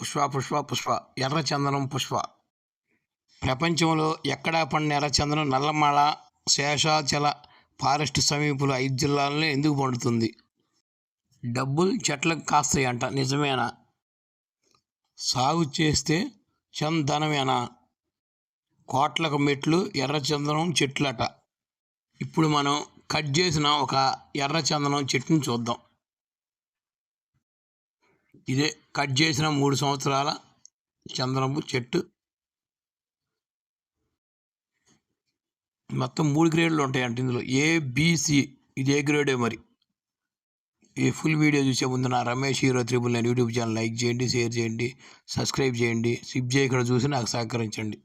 పుష్ప పుష్ప పుష్ప. ఎర్రచందనం పుష్ప. ప్రపంచంలో ఎక్కడా పండిన ఎర్రచందనం నల్లమాళ శేషాచల ఫారెస్ట్ సమీపంలో ఐదు జిల్లాల్లో ఎందుకు పండుతుంది? డబ్బులు చెట్లకు కాస్తాయి అంట నిజమేనా? సాగు చేస్తే చందనమేనా? కోట్లకు మెట్లు ఎర్రచందనం చెట్లట. ఇప్పుడు మనం కట్ చేసిన ఒక ఎర్రచందనం చెట్టును చూద్దాం. ఇదే కట్ చేసిన మూడు సంవత్సరాల చందనపు చెట్టు. మొత్తం మూడు గ్రేడ్లు ఉంటాయంట ఇందులో. ఏ బీసీ ఇది ఏ గ్రేడే మరి? ఈ ఫుల్ వీడియో చూసే ముందు నా రమేష్ హీరో త్రిబుల్ నేను యూట్యూబ్ ఛానల్ లైక్ చేయండి షేర్ చేయండి సబ్స్క్రైబ్ చేయండి సిప్ చేయకుండా చూసి నాకు సహకరించండి.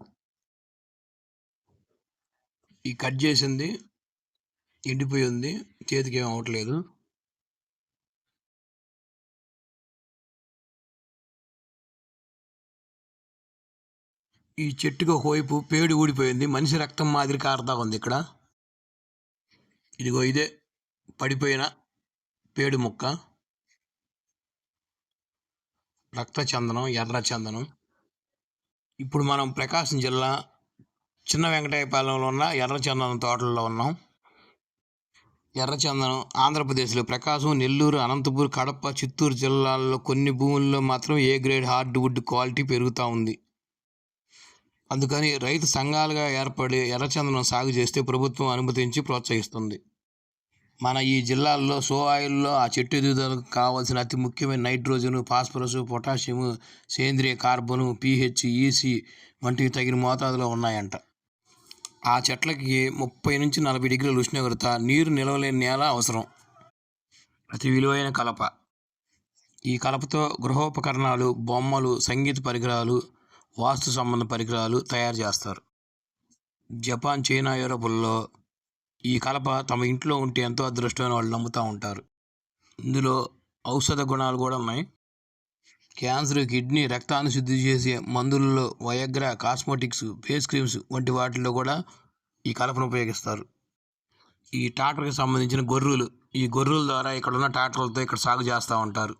ఈ కట్ చేసింది ఎండిపోయి ఉంది చేతికి ఏం అవ్వట్లేదు ఈ చెట్టుకి ఒకవైపు పేడు ఊడిపోయింది. మనిషి రక్తం మాదిరి కారుతా ఉంది ఇక్కడ. ఇదిగో ఇదే పడిపోయిన పేడు ముక్క. రక్త చందనం ఎర్ర చందనం. ఇప్పుడు మనం ప్రకాశం జిల్లా చిన్న వెంకటాయపాలెంలో ఉన్న ఎర్రచందనం తోటల్లో ఉన్నాం. ఎర్రచందనం ఆంధ్రప్రదేశ్లో ప్రకాశం నెల్లూరు అనంతపూర్ కడప చిత్తూరు జిల్లాల్లో కొన్ని భూముల్లో మాత్రం ఏ గ్రేడ్ హార్డ్వుడ్ క్వాలిటీ పెరుగుతూ ఉంది. అందుకని రైతు సంఘాలుగా ఏర్పడి ఎర్రచందనం సాగు చేస్తే ప్రభుత్వం అనుమతించి ప్రోత్సహిస్తుంది. మన ఈ జిల్లాల్లో సో ఆయిల్లో ఆ చెట్టు ఎదుగుదలకు కావాల్సిన అతి ముఖ్యమైన నైట్రోజన్ ఫాస్ఫరస్ పొటాషియం సేంద్రియ కార్బను పీహెచ్ ఈసీ వంటివి తగిన మోతాదులో ఉన్నాయంట. ఆ చెట్లకి ముప్పై నుంచి నలభై డిగ్రీల ఉష్ణోగ్రత నీరు నిలవలేని నేల అవసరం. అతి విలువైన కలప. ఈ కలపతో గృహోపకరణాలు బొమ్మలు సంగీత పరికరాలు వాస్తు సంబంధ పరికరాలు తయారు చేస్తారు. జపాన్ చైనా యూరోపుల్లో ఈ కలప తమ ఇంట్లో ఉంటే ఎంతో అదృష్టమైన వాళ్ళు నమ్ముతూ ఉంటారు. ఇందులో ఔషధ గుణాలు కూడా ఉన్నాయి. క్యాన్సర్ కిడ్నీ రక్తాన్ని శుద్ధి చేసే మందులలో వయగ్ర కాస్మెటిక్స్ ఫేస్ క్రీమ్స్ వంటి వాటిల్లో కూడా ఈ కలపను ఉపయోగిస్తారు. ఈ టాటర్కి సంబంధించిన గొర్రెలు ఈ గొర్రెల ద్వారా ఇక్కడ ఉన్న టాటర్లతో ఇక్కడ సాగు చేస్తూ ఉంటారు.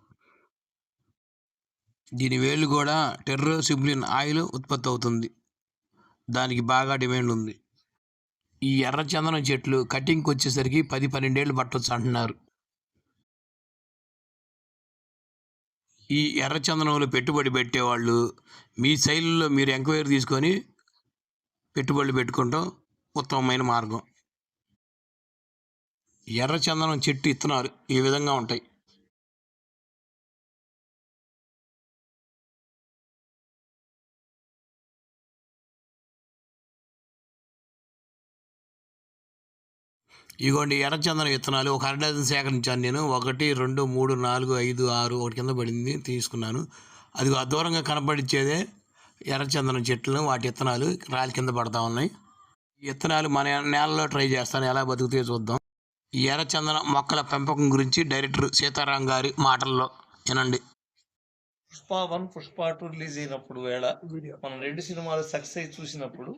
దీని వేళ్ళు కూడా టెర్రోసిబ్లిన్ ఆయిల్ ఉత్పత్తి అవుతుంది. దానికి బాగా డిమాండ్ ఉంది. ఈ ఎర్రచందనం చెట్లు కటింగ్కి వచ్చేసరికి పది పన్నెండేళ్ళు పట్టొచ్చు అంటున్నారు. ఈ ఎర్రచందనంలో పెట్టుబడి పెట్టేవాళ్ళు మీ శైలిలో మీరు ఎంక్వైరీ తీసుకొని పెట్టుబడులు పెట్టుకుంటాం. ఉత్తమమైన మార్గం. ఎర్రచందనం చెట్టు ఇత్తనాలు ఈ విధంగా ఉంటాయి. ఇదిగోండి ఎర్రచందనం విత్తనాలు ఒక అర డజన్ సేకరించాను నేను. ఒకటి రెండు మూడు నాలుగు ఐదు ఆరు ఒకటి కింద పడింది తీసుకున్నాను. అది ఆ దూరంగా కనపడిచ్చేదే ఎర్రచందనం చెట్లు వాటి విత్తనాలు రాలి కింద పడతా ఉన్నాయి. ఈ విత్తనాలు మన నేలలో ట్రై చేస్తాను ఎలా బతుకుతాయో చూద్దాం. ఈ ఎర్రచందనం మొక్కల పెంపకం గురించి డైరెక్టర్ సీతారాం గారి మాటల్లో వినండి. Pushpa one Pushpa two release అయినప్పుడు వేళ మనం రెండు సినిమాలు సక్సెస్ చూసినప్పుడు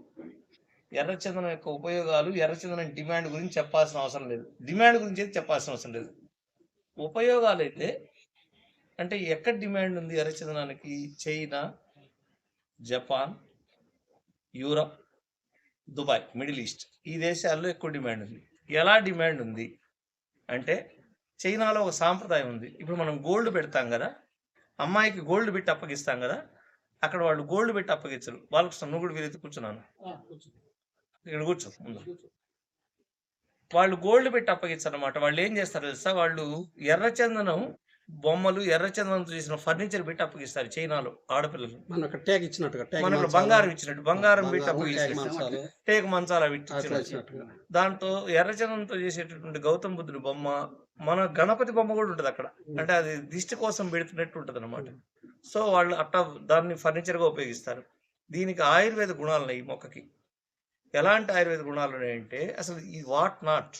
ఎర్రచందనం యొక్క ఉపయోగాలు ఎర్రచందనం డిమాండ్ గురించి చెప్పాల్సిన అవసరం లేదు. డిమాండ్ గురించి అయితే చెప్పాల్సిన అవసరం లేదు. ఉపయోగాలు అయితే అంటే ఎక్కడ డిమాండ్ ఉంది ఎర్రచందనానికి? China Japan Europe Dubai Middle East. ఈ దేశాల్లో ఎక్కువ డిమాండ్ ఉంది. ఎలా డిమాండ్ ఉంది? అంటే చైనాలో ఒక సాంప్రదాయం ఉంది. ఇప్పుడు మనం గోల్డ్ పెడతాం కదా అమ్మాయికి గోల్డ్ పెట్టి అప్పగిస్తాం కదా అక్కడ వాళ్ళు గోల్డ్ పెట్టి అప్పగించరు. వాళ్ళకి నువ్వు కూడా వీరైతే కూర్చున్నాను. ఇక్కడ కూర్చో. వాళ్ళు గోల్డ్ పెట్టి అప్పగించారు అనమాట వాళ్ళు ఏం చేస్తారు తెలుసా? వాళ్ళు ఎర్రచందనం బొమ్మలు ఎర్రచందనంతో చేసిన ఫర్నిచర్ పెట్టి అప్పగిస్తారు చైనాలో ఆడపిల్లలు. మనకు ట్యాగ్ ఇచ్చినట్టుగా ట్యాగ్ మనకు మంచాలు, బంగారం ఇచ్చినట్టు బంగారం పెట్టి అప్పగిస్తారు. టేక్ మంచాల. ఇచ్చినట్టుగా. దాంతో ఎర్రచందనంతో చేసేటటువంటి గౌతమ బుద్ధుడి బొమ్మ మన గణపతి బొమ్మ కూడా ఉంటది అక్కడ. అంటే అది దిష్టి కోసం పెడుతున్నట్టు ఉంటది అనమాట సో వాళ్ళు అట్టా దాన్ని ఫర్నిచర్గా ఉపయోగిస్తారు. దీనికి ఆయుర్వేద గుణాలు ఉన్నాయి మొక్కకి. ఎలాంటి ఆయుర్వేద గుణాలు ఉన్నాయంటే అసలు ఈ వాట్ నాట్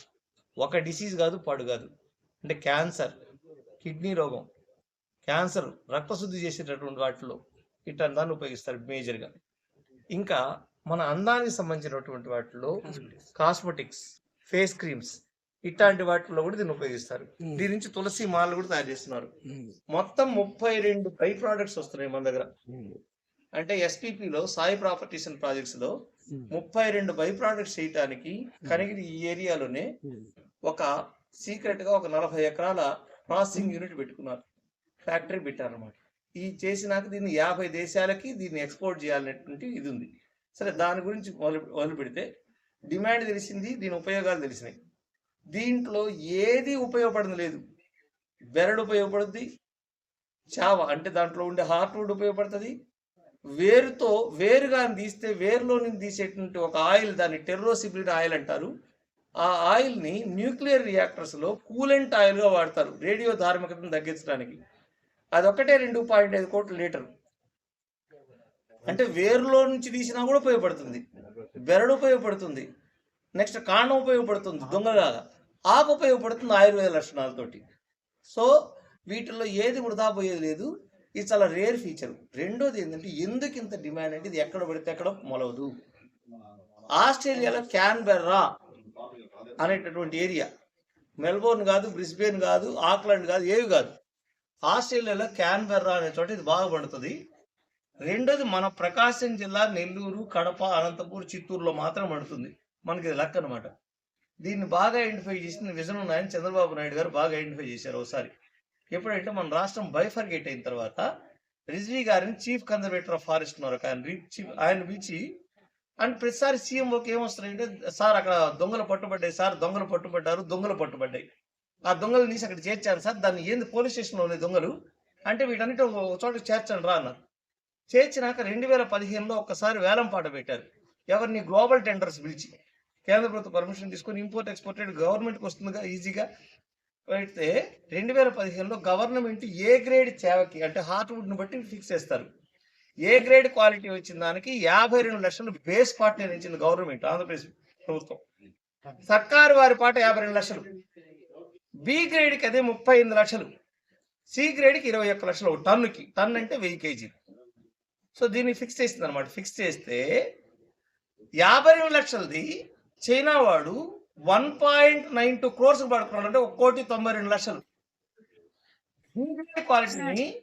ఒక డిసీజ్ కాదు పాడు కాదు. అంటే క్యాన్సర్ కిడ్నీ రోగం క్యాన్సర్ రక్తశుద్ధి చేసేటటువంటి వాటిలో ఇట్లా దాన్ని ఉపయోగిస్తారు మేజర్గా. ఇంకా మన అందానికి సంబంధించినటువంటి వాటిలో కాస్మెటిక్స్ ఫేస్ క్రీమ్స్ ఇట్లాంటి వాటిలో కూడా దీన్ని ఉపయోగిస్తారు. దీని నుంచి తులసి మాలలు కూడా తయారు చేస్తున్నారు. మొత్తం ముప్పై రెండు బై ప్రోడక్ట్స్ వస్తున్నాయి మన దగ్గర. అంటే SPP లో సాయి ప్రాపర్టీస్ అండ్ ప్రాజెక్ట్స్లో ముప్పై రెండు బై ప్రోడక్ట్స్ చేయటానికి కనిగిరి ఈ ఏరియాలోనే ఒక సీక్రెట్గా ఒక నలభై ఎకరాల ప్రాసెసింగ్ యూనిట్ పెట్టుకున్నారు. ఫ్యాక్టరీ పెట్టారన్నమాట. ఈ చేసినాక దీన్ని యాభై దేశాలకి దీన్ని ఎక్స్పోర్ట్ చేయాలనేటువంటి ఇది ఉంది. సరే దాని గురించి మొదలు మొదలు పెడితే డిమాండ్ తెలిసింది దీని ఉపయోగాలు తెలిసినాయి. దీంట్లో ఏది ఉపయోగపడదు లేదు. బెరడు ఉపయోగపడుద్ది చావ అంటే దాంట్లో ఉండే హార్ట్వుడ్ ఉపయోగపడుతుంది వేరుతో వేరుగా తీస్తే వేరులో నుంచి తీసేటువంటి ఒక ఆయిల్ దాన్ని టెర్రోసిబ్రిడ్ ఆయిల్ అంటారు. ఆ ఆయిల్ని న్యూక్లియర్ రియాక్టర్స్లో కూలెంట్ ఆయిల్గా వాడతారు రేడియో ధార్మికతను తగ్గించడానికి. అదొక్కటే రెండు పాయింట్ ఐదు కోట్ల లీటర్. అంటే వేరులో నుంచి తీసినా కూడా ఉపయోగపడుతుంది. బెరడు ఉపయోగపడుతుంది. నెక్స్ట్ కాండం ఉపయోగపడుతుంది దొంగలాగా ఆకు ఉపయోగపడుతుంది ఆయుర్వేద లక్షణాలతోటి. సో వీటిల్లో ఏది వృధా పోయేది లేదు. ఇది చాలా రేర్ ఫీచర్. రెండోది ఏంటంటే ఎందుకు ఇంత డిమాండ్ అంటే ఇది ఎక్కడ పడితే ఎక్కడ మొలవదు. ఆస్ట్రేలియాలో క్యాన్బెర్రా అనేటటువంటి ఏరియా. మెల్బోర్న్ కాదు బ్రిస్బేన్ కాదు ఆక్లాండ్ కాదు ఏవి కాదు. ఆస్ట్రేలియాలో క్యాన్బెర్రా అనే చోట ఇది బాగా పడుతుంది. రెండోది మన ప్రకాశం జిల్లా నెల్లూరు కడప అనంతపూర్ చిత్తూరులో మాత్రం పడుతుంది. మనకి ఇది లక్ అనమాట దీన్ని బాగా ఐడెంటిఫై చేసిన విజన్ ఉన్నాయని చంద్రబాబు నాయుడు గారు బాగా ఐడెంటిఫై చేశారు ఒకసారి. ఎప్పుడంటే మన రాష్ట్రం బైఫర్గేట్ అయిన తర్వాత రిజ్వీ గారిని చీఫ్ కన్జర్వేటర్ ఆఫ్ ఫారెస్ట్ ఉన్నారు ఆయన చీఫ్ ఆయన పిలిచి అండ్ ప్రతిసారి సీఎంఓకి ఏమొస్తున్నాయంటే సార్ అక్కడ దొంగలు పట్టుబడ్డాయి సార్ దొంగలు పట్టుబడ్డారు దొంగలు పట్టుబడ్డాయి. ఆ దొంగలు తీసి అక్కడ చేర్చాను సార్ దాన్ని ఏంది పోలీస్ స్టేషన్లో ఉన్నాయి దొంగలు? అంటే వీటన్నిటి ఒక చోట చేర్చండి రా అన్నారు. చేర్చినాక రెండు వేల పదిహేనులో ఒక్కసారి వేలం పాట పెట్టారు. ఎవరిని గ్లోబల్ టెండర్స్ పిలిచి కేంద్ర ప్రభుత్వ పర్మిషన్ తీసుకొని ఇంపోర్ట్ ఎక్స్పోర్టెడ్ గవర్నమెంట్కి వస్తుందిగా ఈజీగా పెడితే రెండు వేల పదిహేనులో గవర్నమెంట్ ఏ గ్రేడ్ చేవకి అంటే హార్ట్వుడ్ని బట్టి ఫిక్స్ చేస్తారు. ఏ గ్రేడ్ క్వాలిటీ వచ్చిన దానికి యాభై రెండు లక్షలు బేస్ పార్ట్ ఇచ్చింది గవర్నమెంట్ ఆంధ్రప్రదేశ్ ప్రభుత్వం. సర్కారు వారి పాట యాభై రెండు లక్షలు. బి గ్రేడ్కి అదే ముప్పై ఎనిమిది లక్షలు. సి గ్రేడ్కి ఇరవై ఒక్క లక్షలు. టన్నుకి. టన్ అంటే వెయ్యి కేజీలు. సో దీన్ని ఫిక్స్ చేసింది అనమాట ఫిక్స్ చేస్తే యాభై రెండు లక్షలది చైనా వాడు one point nine two crores పడుకున్నాడు అంటే ఒక కోటి తొంభై రెండు లక్షలు. క్వాలిటీని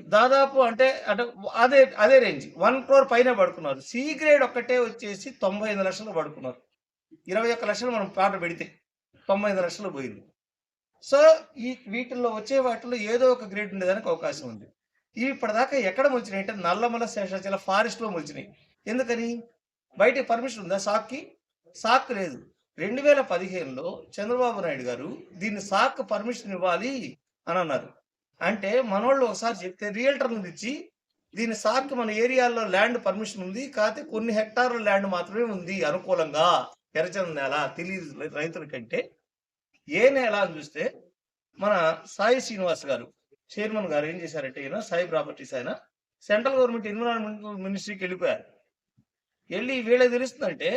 దాదాపు అంటే అంటే అదే అదే రేంజ్. వన్ క్రోర్ పైన పడుకున్నారు. సి గ్రేడ్ ఒక్కటే వచ్చేసి తొంభై ఐదు లక్షలు పడుకున్నారు. ఇరవై ఒక్క లక్షలు మనం పాట పెడితే తొంభై ఐదు లక్షలు పోయింది. సో ఈ వీటిల్లో వచ్చే వాటిలో ఏదో ఒక గ్రేడ్ ఉండేదానికి అవకాశం ఉంది. ఇవి ఇప్పటిదాకా ఎక్కడ మొలిచినాయి అంటే నల్లమల శేషాచల ఫారెస్ట్లో మొలిచినాయి. ఎందుకని? బయట పర్మిషన్ ఉందా? సాక్కి? సాక్ లేదు. రెండు వేల పదిహేనులో చంద్రబాబు నాయుడు గారు దీన్ని సాక్ పర్మిషన్ ఇవ్వాలి అని అన్నారు. అంటే మనోళ్ళు ఒకసారి చెప్తే రియల్టర్లు ఇచ్చి దీని సాక్ మన ఏరియాలో ల్యాండ్ పర్మిషన్ ఉంది కాకపోతే కొన్ని హెక్టార్ల ల్యాండ్ మాత్రమే ఉంది అనుకూలంగా ఎర్రచంద నేల తెలియదు రైతుల కంటే ఏ నేల అని చూస్తే మన సాయి శ్రీనివాస్ గారు చైర్మన్ గారు ఏం చేశారంటే ఈయన సాయి ప్రాపర్టీస్ ఆయన సెంట్రల్ గవర్నమెంట్ ఎన్విరాన్మెంటల్ మినిస్ట్రీకి వెళ్ళిపోయారు. వెళ్ళి వీళ్ళకి తెలుస్తుందంటే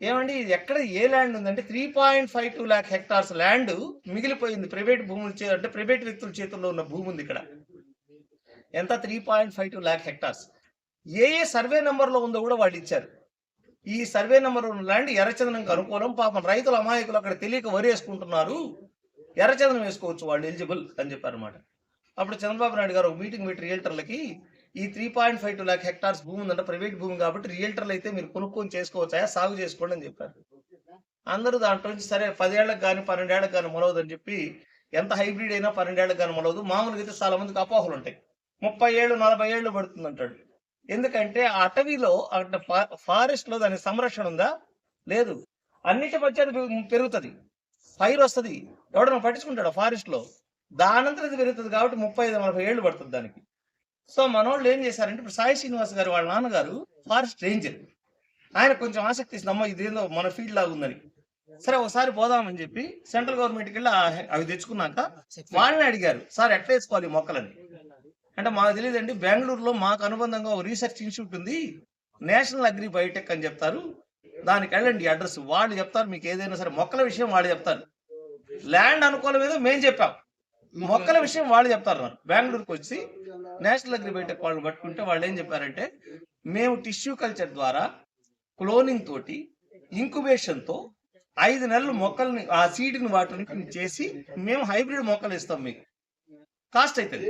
ఏమండి ఇది ఎక్కడ ఏ ల్యాండ్ ఉందంటే three point five two lakh hectares land మిగిలిపోయింది. ప్రైవేట్ భూముల చే అంటే ప్రైవేట్ వ్యక్తుల చేతుల్లో ఉన్న భూమి ఉంది ఇక్కడ. ఎంత? Three point five two lakh hectares ఏ ఏ సర్వే నెంబర్లో ఉందో కూడా వాళ్ళు ఇచ్చారు. ఈ సర్వే నెంబర్ ఉన్న ల్యాండ్ ఎర్రచందనంకి అనుకూలం. పాపం రైతుల అమాయకులు అక్కడ తెలియక వరి వేసుకుంటున్నారు. ఎర్రచందనం వేసుకోవచ్చు వాళ్ళు ఎలిజిబుల్ అని చెప్పారు అనమాట అప్పుడు చంద్రబాబు నాయుడు గారు ఒక మీటింగ్ పెట్టి రియల్టర్లకి ఈ three point five two lakh hectares భూమి ఉందంటే ప్రైవేట్ భూమి కాబట్టి రియల్టర్లు అయితే మీరు కొనుక్కొని చేసుకోవచ్చా సాగు చేసుకోండి అని చెప్పారు. అందరూ దాంట్లో నుంచి సరే పదేళ్ళకు కానీ పన్నెండేళ్ళకు కానీ మొలవదని చెప్పి ఎంత హైబ్రిడ్ అయినా పన్నెండేళ్ళకు కానీ మొలవదు మామూలుగా అయితే చాలా మందికి అపోహలు ఉంటాయి. ముప్పై ఏళ్ళు నలభై ఏళ్ళు పడుతుంది అంటాడు. ఎందుకంటే ఆ అటవీలో అంటే ఫారెస్ట్లో దాని సంరక్షణ ఉందా? లేదు. అన్నిటి మధ్య పెరుగుతుంది. ఫైర్ వస్తుంది. ఎవడన్నా పట్టించుకుంటాడు ఫారెస్ట్లో దానంతరం పెరుగుతుంది కాబట్టి ముప్పై ఐదు నలభై ఏళ్ళు పడుతుంది దానికి. సో మనోళ్ళు ఏం చేశారంటే ఇప్పుడు సాయి శ్రీనివాస్ గారు వాళ్ళ నాన్నగారు ఫారెస్ట్ రేంజర్. ఆయన కొంచెం ఆసక్తి ఇస్తుంది అమ్మ ఇదేందో మన ఫీల్డ్ లాగా ఉందని. సరే ఒకసారి పోదామని చెప్పి సెంట్రల్ గవర్నమెంట్కి వెళ్ళి అవి తెచ్చుకున్నాక వాళ్ళని అడిగారు సార్ ఎట్లా వేసుకోవాలి మొక్కలని? అంటే మాకు తెలియదండి బెంగళూరులో మాకు అనుబంధంగా ఒక రీసెర్చ్ ఇన్స్టిట్యూట్ ఉంది నేషనల్ అగ్రి బయోటెక్ అని చెప్తారు. దానికి వెళ్ళండి అడ్రస్ వాళ్ళు చెప్తారు మీకు ఏదైనా సరే మొక్కల విషయం వాళ్ళు చెప్తారు. ల్యాండ్ అనుకోవడం ఏదో మేము చెప్పాం. మొక్కల విషయం వాళ్ళు చెప్తారు బెంగళూరుకి వచ్చి నేషనల్ అగ్రి వాళ్ళు పట్టుకుంటే వాళ్ళు ఏం చెప్పారంటే మేము టిష్యూ కల్చర్ ద్వారా క్లోనింగ్ తోటి ఇంక్యుబేషన్తో ఐదు నెలలు మొక్కల్ని ఆ సీడ్ని వాటిని చేసి మేము హైబ్రిడ్ మొక్కలు ఇస్తాం మీకు. కాస్ట్ అవుతుంది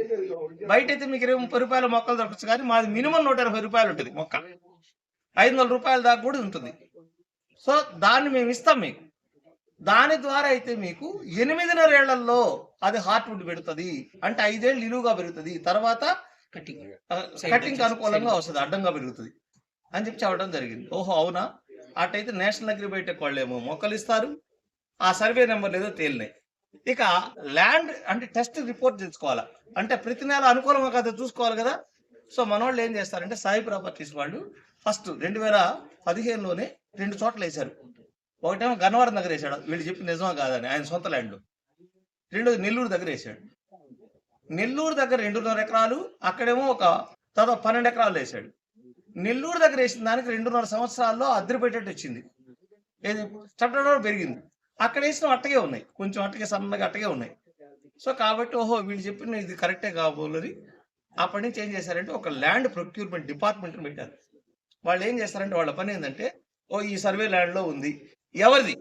బయట అయితే మీకు ఇరవై ముప్పై రూపాయల మొక్కలు దొరకచ్చు కానీ మాది మినిమం నూట ఇరవై రూపాయలు ఉంటుంది మొక్క. ఐదు వందల రూపాయల దాకా కూడా ఉంటుంది. సో దాన్ని మేము ఇస్తాం మీకు. దాని ద్వారా అయితే మీకు ఎనిమిదిన్నర ఏళ్ళలో అది హార్ట్ వుడ్ పెడుతుంది. అంటే ఐదేళ్ళు నిలువుగా పెరుగుతుంది. తర్వాత కటింగ్ కటింగ్ అనుకూలంగా వస్తుంది. అడ్డంగా పెరుగుతుంది. అని చెప్పి చెప్పడం జరిగింది. ఓహో అవునా? అటైతే నేషనల్ అగ్రిబయోటిక్ వాళ్ళేమో మొక్కలు ఇస్తారు. ఆ సర్వే నెంబర్ ఏదో తేలినాయి. ఇక ల్యాండ్ అంటే టెస్ట్ రిపోర్ట్ తెచ్చుకోవాలా అంటే ప్రతి నెల అనుకూలంగా కదా చూసుకోవాలి కదా? సో మన వాళ్ళు ఏం చేస్తారంటే సాయి ప్రాపర్టీస్ వాళ్ళు ఫస్ట్ రెండు వేల పదిహేనులోనే రెండు చోట్ల వేశారు. ఒకటేమో గన్నవరం దగ్గర వేసాడు. వీళ్ళు చెప్పి నిజమా కాదని ఆయన సొంత ల్యాండ్ రెండోది నెల్లూరు దగ్గర వేసాడు. నెల్లూరు దగ్గర రెండున్నర ఎకరాలు అక్కడేమో ఒక తర్వాత పన్నెండు ఎకరాలు వేసాడు. నెల్లూరు దగ్గర వేసిన దానికి రెండున్నర సంవత్సరాల్లో అద్దె పెట్టేట్టు వచ్చింది. ఏది? చట్టంలో పెరిగింది. అక్కడ వేసిన అట్టగే ఉన్నాయి. కొంచెం అట్టగే సన్నగా అట్టగే ఉన్నాయి. సో కాబట్టి ఓహో వీళ్ళు చెప్పిన ఇది కరెక్టే కాబోలని. అప్పటి నుంచి ఏం చేశారంటే ఒక ల్యాండ్ ప్రొక్యూర్మెంట్ డిపార్ట్మెంట్ పెట్టారు. వాళ్ళు ఏం చేస్తారంటే వాళ్ళ పని ఏంటంటే ఓ ఈ సర్వే ల్యాండ్లో ఉంది. ఎవరిది?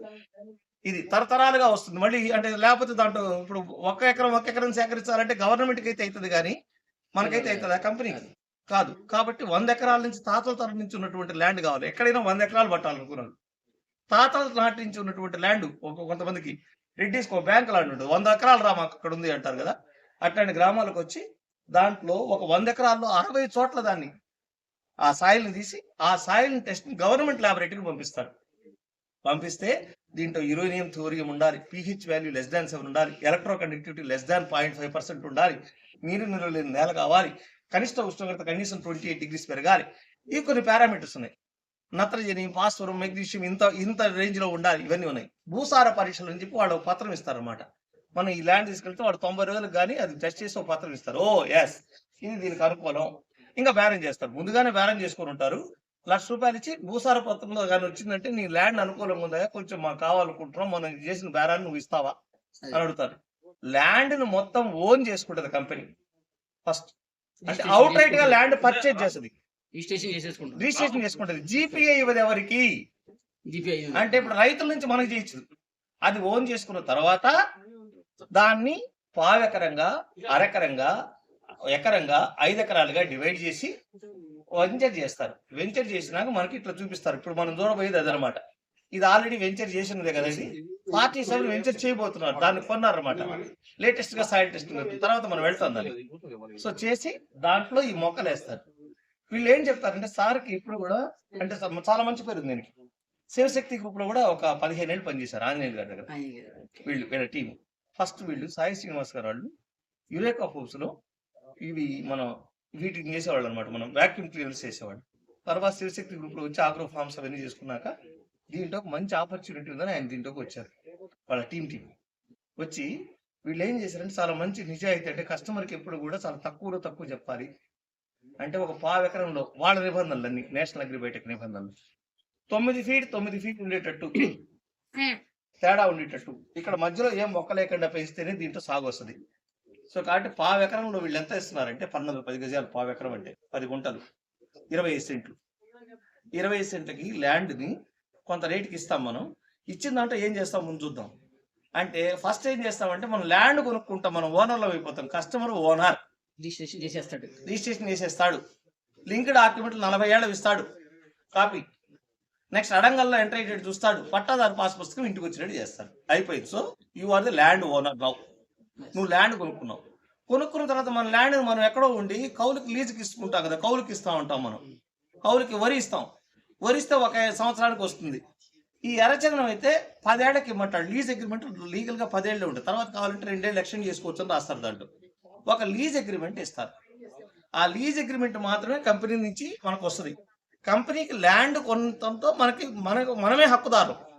ఇది తరతరాలుగా వస్తుంది. మళ్ళీ అంటే లేకపోతే దాంట్లో ఇప్పుడు ఒక్క ఎకరం ఒక్క ఎకరం సేకరించాలంటే గవర్నమెంట్కి అయితే అవుతుంది కానీ మనకైతే అవుతుంది ఆ కంపెనీకి కాదు. కాబట్టి వంద ఎకరాల నుంచి తాతల తరం నుంచి ఉన్నటువంటి ల్యాండ్ కావాలి. ఎక్కడైనా వంద ఎకరాలు పట్టాలనుకున్నాడు తాతల నాటి నుంచి ఉన్నటువంటి ల్యాండ్ ఒక కొంతమందికి రెడ్డిస్కి ఒక బ్యాంక్ ల్యాండ్ ఉంటుంది వంద ఎకరాలు రా మాకు అక్కడ ఉంది అంటారు కదా? అట్లాంటి గ్రామాలకు వచ్చి దాంట్లో ఒక వంద ఎకరాల్లో అరవై చోట్ల దాన్ని ఆ సాయిల్ని తీసి ఆ సాయిల్ టెస్ట్ గవర్నమెంట్ ల్యాబొరేటరీకి పంపిస్తారు. పంపిస్తే దీంట్లో యురేనియం థోరియం ఉండాలి pH value less than seven ఉండాలి electro conductivity less than point five percent ఉండాలి నీరు నిల్వ లేని నేల కావాలి కనిష్ట ఉష్ణోగ్రత కనీసం ట్వంటీ ఎయిట్ డిగ్రీస్ పెరగాలి. ఈ కొన్ని పారామీటర్స్ ఉన్నాయి. నత్రజని ఫాస్ఫరం మెగ్నీషియం ఇంత ఇంత రేంజ్లో ఉండాలి ఇవన్నీ ఉన్నాయి. భూసార పరీక్షలు అని చెప్పి వాళ్ళు పత్రం ఇస్తారనమాట మనం ఈ ల్యాండ్ తీసుకెళ్తే వాడు తొంభై రోజులకు కానీ అది టెస్ట్ చేసి ఒక పత్రం ఇస్తారు. ఓ ఎస్ ఇది దీనికి అనుకూలం. ఇంకా బేరం చేస్తారు. ముందుగానే బేరం చేసుకొని ఉంటారు. లక్ష రూపాయలు ఇచ్చి భూసార పత్రంలో కానీ వచ్చిందంటే నీ ల్యాండ్ అనుకూలంగా ఉందా? కొంచెం మాకు కావాలనుకుంటున్నాం. మనం చేసిన బేరాన్ని నువ్వు ఇస్తావా? అని అడుగుతారు. ల్యాండ్ను మొత్తం ఓన్ చేసుకుంటది కంపెనీ. ఫస్ట్. అంటే అవుట్ రైట్గా ల్యాండ్ పర్చేజ్ చేస్తుంది. రిజిస్ట్రేషన్ చేసుకుంటది. జీపీఐ ఇవ్వదు ఎవరికి? అంటే ఇప్పుడు రైతుల నుంచి మనకు చేయొచ్చు అది ఓన్ చేసుకున్న తర్వాత దాన్ని పావెకరంగా అరెకరంగా ఎకరంగా ఐదు ఎకరాలుగా డివైడ్ చేసి వెంచర్ చేస్తారు. వెంచర్ చేసినాక మనకి ఇట్లా చూపిస్తారు. ఇప్పుడు మనం చూడబోయేది అదనమాట. ఇది ఆల్రెడీ వెంచర్ చేసినదే కదా ఇది? పార్టీ సభ్యులు వెంచర్ చేయబోతున్నారు. దాన్ని కొన్నారన్నమాట లేటెస్ట్గా సాయిల్ టెస్టింగ్ తర్వాత మనం వెళ్తాం దాన్ని సో చేసి దాంట్లో ఈ మొక్కలు వేస్తారు. వీళ్ళు ఏం చెప్తారంటే సార్కి ఇప్పుడు కూడా అంటే చాలా మంచి పేరు ఉంది దీనికి. శివశక్తి గ్రూప్లో కూడా ఒక పదిహేను ఏళ్ళు పనిచేశారు ఆంజనేయులు గారి దగ్గర. వీళ్ళు వీళ్ళ టీం ఫస్ట్ వీళ్ళు సాయి శ్రీనివాస్ గారు వాళ్ళు. యురేకా ఫోర్స్లో ఇవి మనం వీటిని చేసేవాళ్ళు అనమాట మనం వాక్యూమ్ క్లీనర్స్ చేసేవాళ్ళు. తర్వాత శివశక్తి గ్రూప్లో వచ్చి ఆగ్రో ఫార్మ్స్ అవన్నీ చేసుకున్నాక దీంట్లో మంచి ఆపర్చునిటీ ఉందని ఆయన దీంట్లోకి వచ్చారు వాళ్ళ టీం టీం వచ్చి వీళ్ళు ఏం చేశారంటే చాలా మంచి నిజాయితీ అంటే కస్టమర్కి ఎప్పుడు కూడా చాలా తక్కువలో తక్కువ చెప్పాలి. అంటే ఒక పావు ఎకరంలో వాళ్ళ నిబంధనలు అన్ని నేషనల్ అగ్రిబయోటిక్ నిబంధనలు. తొమ్మిది ఫీట్ తొమ్మిది ఫీట్ ఉండేటట్టు తేడా ఉండేటట్టు. ఇక్కడ మధ్యలో ఏం మొక్క లేకుండా పెంచితేనే దీంట్లో సాగు వస్తుంది. సో కాబట్టి పావు ఎకరంలో వీళ్ళు ఎంత ఇస్తున్నారంటే పన్నెండు పది గజాలు పావు ఎకరం అంటే పది గుంటలు. ఇరవై ఐదు సెంట్లు. ఇరవై ఐదు సెంట్లకి ల్యాండ్ని కొంత రేటుకి ఇస్తాం మనం. ఇచ్చిన దాంట్లో ఏం చేస్తాం? ముందు చూద్దాం. అంటే ఫస్ట్ ఏం చేస్తామంటే మనం ల్యాండ్ కొనుక్కుంటాం. మనం ఓనర్లో అయిపోతాం. Customer owner. రిజిస్ట్రేషన్ చేసేస్తాడు. రిజిస్ట్రేషన్ చేసేస్తాడు. లింక్ డాక్యుమెంట్లు నలభై ఏళ్ళు ఇస్తాడు. కాపీ. నెక్స్ట్ అడంగల్లో ఎంటర్ అయ్యేటట్టు చూస్తాడు. పట్టాదారు పాస్ పుస్తకం ఇంటికి వచ్చినట్టు చేస్తాడు. అయిపోయింది. So you are the land owner now. నువ్వు ల్యాండ్ కొనుక్కున్నావు. కొనుక్కున్న తర్వాత మన ల్యాండ్ మనం ఎక్కడో ఉండి కౌలుకి లీజుకి ఇస్తుంటాం కదా కౌలుకి ఇస్తా ఉంటాం మనం. కౌలుకి వరి ఇస్తాం. వరిస్తే ఒక సంవత్సరానికి వస్తుంది. ఈ ఎర్రచందనం అయితే పదేళ్ళకి ఇమ్మంటాడు. లీజ్ అగ్రిమెంట్ లీగల్గా పదేళ్ళు ఉంటుంది. తర్వాత కావాలంటే రెండేళ్ళు ఎక్స్టెండ్ చేసుకోవచ్చు అని రాస్తారు దాంట్లో. ఒక లీజ్ అగ్రిమెంట్ ఇస్తారు. ఆ లీజ్ అగ్రిమెంట్ మాత్రమే కంపెనీ నుంచి మనకు వస్తుంది. కంపెనీకి ల్యాండ్ కొనడంతో మనకి మనకు మనమే హక్కుదారు.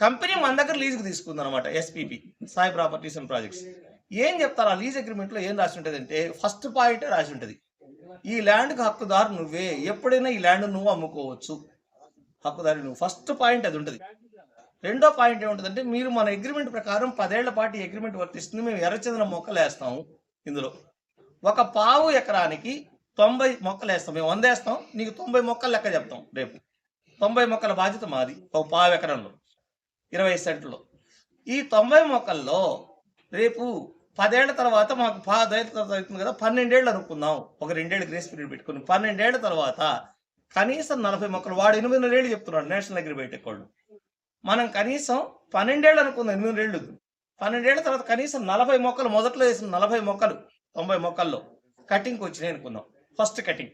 కంపెనీ మన దగ్గర లీజుకి తీసుకుంది అనమాట SPP Sai properties and projects ఏం చెప్తారు? ఆ లీజ్ అగ్రిమెంట్లో ఏం రాసి ఉంటుంది అంటే ఫస్ట్ పాయింట్ రాసి ఉంటుంది. ఈ ల్యాండ్కి హక్కుదారు నువ్వే. ఎప్పుడైనా ఈ ల్యాండ్ నువ్వు అమ్ముకోవచ్చు. హక్కుదారు నువ్వు. ఫస్ట్ పాయింట్ అది ఉంటుంది. రెండో పాయింట్ ఏముంటుందంటే మీరు మన అగ్రిమెంట్ ప్రకారం పదేళ్ళ పాటు అగ్రిమెంట్ వర్తిస్తుంది. మేము ఎర్రచందన మొక్కలు వేస్తాము ఇందులో. ఒక పావు ఎకరానికి తొంభై మొక్కలు వేస్తాం. మేము వంద వేస్తాం. నీకు తొంభై మొక్కలు లెక్క చెప్తాం రేపు. తొంభై మొక్కల బాధ్యత మాది. ఒక పావు ఎకరంలో. ఇరవై సెంట్లు. ఈ తొంభై మొక్కల్లో రేపు పదేళ్ళ తర్వాత మాకు పదేళ్ళ తర్వాత అవుతుంది కదా పన్నెండేళ్ళు అనుకుందాం. ఒక రెండేళ్ళు గ్రేస్ పీరియడ్ పెట్టుకుని పన్నెండేళ్ళ తర్వాత కనీసం నలభై మొక్కలు వాడు ఎనిమిది ఏళ్ళు చెప్తున్నాడు నేషనల్ అగ్రి బయోటెక్ వాళ్ళు. మనం కనీసం పన్నెండేళ్ళు అనుకుందాం ఎనిమిది ఏళ్ళు. పన్నెండేళ్ళ తర్వాత కనీసం నలభై మొక్కలు మొదట్లో వేసిన నలభై మొక్కలు తొంభై మొక్కల్లో కటింగ్కి వచ్చినాయి అనుకుందాం. First cutting.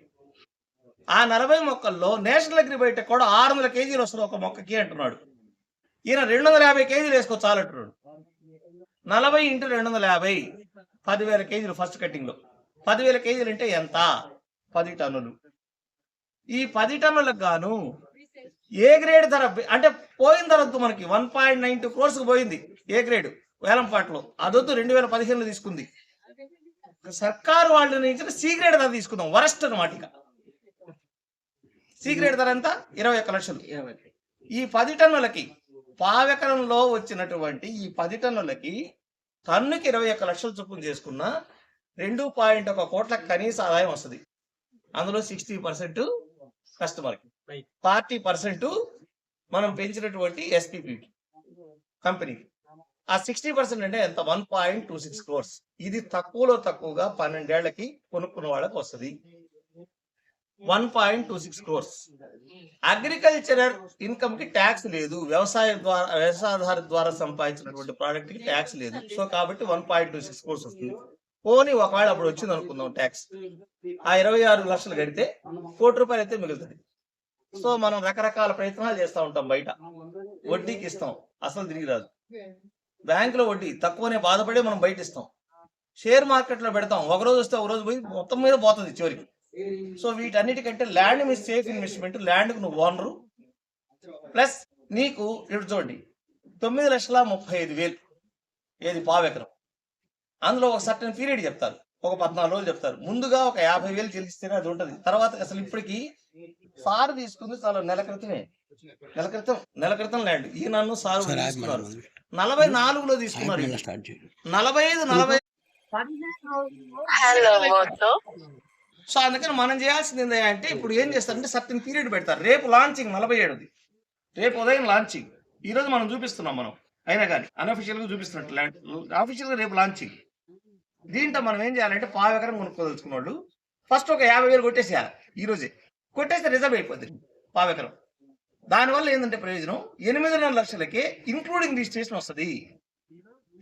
ఆ నలభై మొక్కల్లో నేషనల్ అగ్రి బయట కూడా ఆరు వందల కేజీలు వస్తుంది ఒక మొక్కకి అంటున్నాడు. ఈయన రెండు వందల యాభై కేజీలు వేసుకో చాలంటున్నాడు నలభై ఇంటూ రెండు వందల యాభై పదివేల కేజీలు ఫస్ట్ కటింగ్లో పదివేల కేజీలు అంటే ఎంత? పది టన్నులు. ఈ పది టన్నులకు గాను ఏ గ్రేడ్ ధర అంటే పోయిన ధర వద్దు మనకి one point nine two crores పోయింది ఏ గ్రేడ్? వేలంపాట్లో అదొద్దు రెండు వేల పదిహేనులో తీసుకుంది. సర్కారు వాళ్ళు ఇచ్చిన సి గ్రేడ్ ధర తీసుకుందాం వరస్ట్ అనమాట ఇక. సి గ్రేడ్ ధర ఎంత? ఇరవై ఒక్క లక్షలు. ఈ పది టన్నులకి పావెకరంలో వచ్చినటువంటి ఈ పది టన్నులకి టన్నుకి ఇరవై ఒక్క లక్షలు చొప్పున చేసుకున్న రెండు పాయింట్ ఒక కోట్ల కనీస ఆదాయం వస్తుంది. అందులో సిక్స్టీ పర్సెంట్ కస్టమర్కి ఫార్టీ పర్సెంట్ మనం పెంచినటువంటి ఎస్పీపీ కంపెనీకి ఆ సిక్స్టీ పర్సెంట్ అంటే ఎంత? One point two six crores ఇది తక్కువలో తక్కువగా పన్నెండేళ్ళకి కొనుక్కున్న వాళ్ళకి వస్తుంది. One point two six crores agricultural ఇన్కమ్కి tax లేదు. వ్యవసాయం ద్వారా వ్యవసాయధార ద్వారా సంపాదించినటువంటి ప్రోడక్ట్కి ట్యాక్స్ లేదు. సో కాబట్టి one point two six crores వస్తుంది. పోనీ ఒకవేళ అప్పుడు వచ్చింది అనుకుందాం ట్యాక్స్ ఆ ఇరవై ఆరు లక్షలు కడితే కోటి రూపాయలు అయితే మిగులుతుంది సో మనం రకరకాల ప్రయత్నాలు చేస్తూ ఉంటాం బయట. వడ్డీకి ఇస్తాం. అసలు తిరిగి రాదు. బ్యాంకులో వడ్డీ తక్కువనే బాధపడి మనం బయట ఇస్తాం షేర్ మార్కెట్లో పెడతాం. ఒక రోజు వస్తే ఒక రోజు పోయి మొత్తం మీద పోతుంది చివరికి. సో వీటన్నిటికంటే ల్యాండ్ మీ సేఫ్ ఇన్వెస్ట్మెంట్ ల్యాండ్ నువ్వు ఓనరు ప్లస్ నీకు ఇప్పుడు చూడండి తొమ్మిది లక్షల ముప్పై ఐదు వేలు. ఏది? పావెకరం అందులో ఒక సర్టన్ పీరియడ్ చెప్తారు. ఒక పద్నాలుగు రోజులు చెప్తారు. ముందుగా ఒక యాభై వేలు చెల్లిస్తేనే అది ఉంటది. తర్వాత అసలు ఇప్పటికి సార్ తీసుకుంది చాలా నెల క్రితమే. నెల క్రితం నెల క్రితం ల్యాండ్ ఈ నన్ను సార్ తీసుకున్నారు. నలభై నాలుగులో తీసుకున్నారు. నలభై ఐదు నలభై హలో సో అందుకని మనం చేయాల్సింది ఏంటి అంటే ఇప్పుడు ఏం చేస్తారంటే సర్టన్ పీరియడ్ పెడతారు. రేపు లాంచింగ్ నలభై ఏడుది. రేపు ఉదయం లాంచింగ్ ఈ రోజు మనం చూపిస్తున్నాం మనం. అయినా కానీ అన్అఫిషియల్గా చూపిస్తున్నట్టు అఫీషియల్గా రేపు లాంచింగ్ దీంట్లో మనం ఏం చేయాలంటే పావు ఎకరం కొనుక్కోదలుచుకున్న వాళ్ళు ఫస్ట్ ఒక యాభై వేలు కొట్టేసేయాలి ఈ రోజే. కొట్టేస్తే రిజర్వ్ అయిపోద్ది పావు ఎకరం. దానివల్ల ఏంటంటే ప్రయోజనం? ఎనిమిదిన్నర లక్షలకే ఇంక్లూడింగ్ రిజిస్ట్రేషన్ వస్తుంది.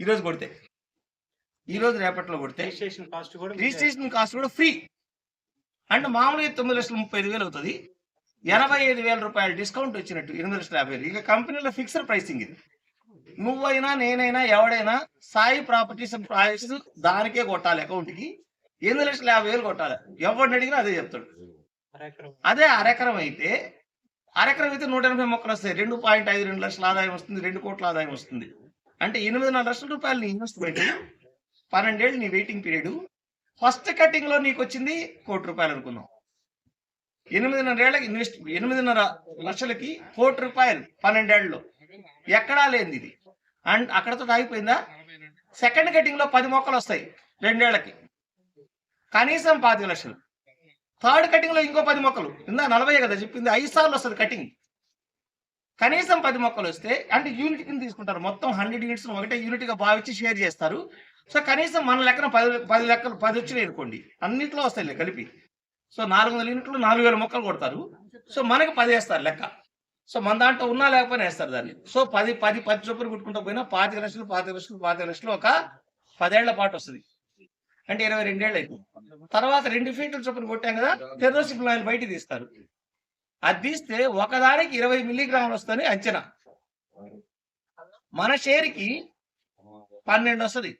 ఈ రోజు కొడితే. ఈ రోజు రేపట్లో కొడితే రిజిస్ట్రేషన్ కాస్ట్ కూడా ఫ్రీ అంటే మామూలుగా తొమ్మిది లక్షల ముప్పై ఐదు వేలు అవుతుంది. ఎనభై ఐదు వేల రూపాయలు డిస్కౌంట్ వచ్చినట్టు ఎనిమిది లక్షల యాభై వేలు. ఇక కంపెనీలో ఫిక్స్డ్ ప్రైసింగ్ ఇది. నువ్వైనా నేనైనా ఎవడైనా సాయి ప్రాపర్టీస్ ప్రైస్ దానికే కొట్టాలి అకౌంట్కి. ఎనిమిది లక్షల యాభై వేలు కొట్టాలి. ఎవరిని అడిగినా అదే చెప్తాడు. అదే అరెకరం అయితే అరెకరం అయితే నూట ఎనభై మొక్కలు వస్తాయి. రెండు పాయింట్ ఐదు రెండు లక్షల ఆదాయం వస్తుంది రెండు కోట్ల ఆదాయం వస్తుంది. అంటే ఎనిమిదిన్నర లక్షల రూపాయలు నీ ఇన్వెస్ట్మెంట్ పన్నెండేళ్ళు నీ వెయిటింగ్ పీరియడ్ ఫస్ట్ కటింగ్లో నీకు వచ్చింది కోటి రూపాయలు అనుకుందాం. ఎనిమిదిన్నరేళ్ళకి ఇన్వెస్ట్ ఎనిమిదిన్నర లక్షలకి కోటి రూపాయలు పన్నెండేళ్ళలో. ఎక్కడా లేనిది ఇది. అండ్ అక్కడతో ఆగిపోయిందా? సెకండ్ కటింగ్లో పది మొక్కలు వస్తాయి రెండేళ్ళకి కనీసం పాతిక లక్షలు. థర్డ్ కటింగ్లో ఇంకో పది మొక్కలు. ఇందా నలభై కదా చెప్పింది. ఐదు సార్లు వస్తుంది కటింగ్. కనీసం పది మొక్కలు వస్తే అంటే యూనిట్ కింద తీసుకుంటారు. మొత్తం హండ్రెడ్ యూనిట్స్ ఒకటే యూనిట్గా భావించి షేర్ చేస్తారు. సో కనీసం మన లెక్కన పది పది లెక్కలు పది వచ్చినాయి అనుకోండి. అన్నింటిలో వస్తాయి కలిపి. సో నాలుగు వందల యూనిట్లు నాలుగు వేల మొక్కలు కొడతారు. సో మనకి పది వేస్తారు లెక్క. సో మన దాంట్లో ఉన్నా లేకపోయినా వేస్తారు దాన్ని. సో పది పది పది చొప్పులు కుట్టుకుంటూ పోయినా పాతిక లక్షలు పాతిక లక్షలు పాతిక లక్షలు ఒక పదేళ్ళ పాటు వస్తుంది. అంటే ఇరవై రెండేళ్ళు అయిపోయింది. తర్వాత రెండు ఫీట్ల చొప్పున కొట్టాం కదా టెర్రోసిప్ ఆయన బయట తీస్తారు. అది తీస్తే ఒకదానికి ఇరవై మిల్లీగ్రాములు వస్తుంది అంచనా. మన షేర్కి పన్నెండు వస్తుంది.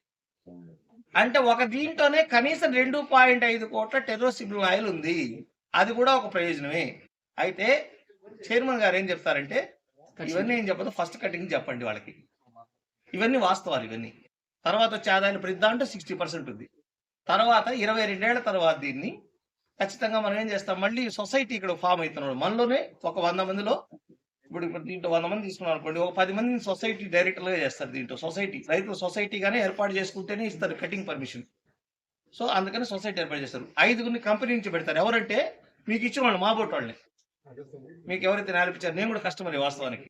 అంటే ఒక దీంట్లోనే కనీసం రెండు పాయింట్ ఐదు కోట్ల టెర్రోసిబుల్ ఆయిల్ ఉంది. అది కూడా ఒక ప్రయోజనమే. అయితే చైర్మన్ గారు ఏం చెప్తారంటే ఇవన్నీ ఏం చెప్పదు ఫస్ట్ కటింగ్ చెప్పండి వాళ్ళకి. ఇవన్నీ వాస్తవాలు ఇవన్నీ. తర్వాత వచ్చే ఆదాయం ప్రతి దాంట్లో సిక్స్టీ పర్సెంట్ ఉంది. తర్వాత ఇరవై రెండేళ్ళ తర్వాత దీన్ని ఖచ్చితంగా మనం ఏం చేస్తాం? మళ్ళీ సొసైటీ ఇక్కడ ఫామ్ అవుతున్నాడు మనలోనే ఒక వంద మందిలో ఇప్పుడు దీంట్లో వంద మంది తీసుకున్నాం అనుకోండి ఒక పది మందిని సొసైటీ డైరెక్టర్గా చేస్తారు దీంట్లో. సొసైటీ రైతులు సొసైటీగానే ఏర్పాటు చేసుకుంటేనే ఇస్తారు కటింగ్ పర్మిషన్ సో అందుకని సొసైటీ ఏర్పాటు చేస్తారు. ఐదుగురిని కంపెనీ నుంచి పెడతారు. ఎవరంటే మీకు ఇచ్చిన వాళ్ళు మా బోట్ వాళ్ళని. మీకు ఎవరైతే నేర్పించారు నేను కూడా కస్టమర్ వాస్తవానికి.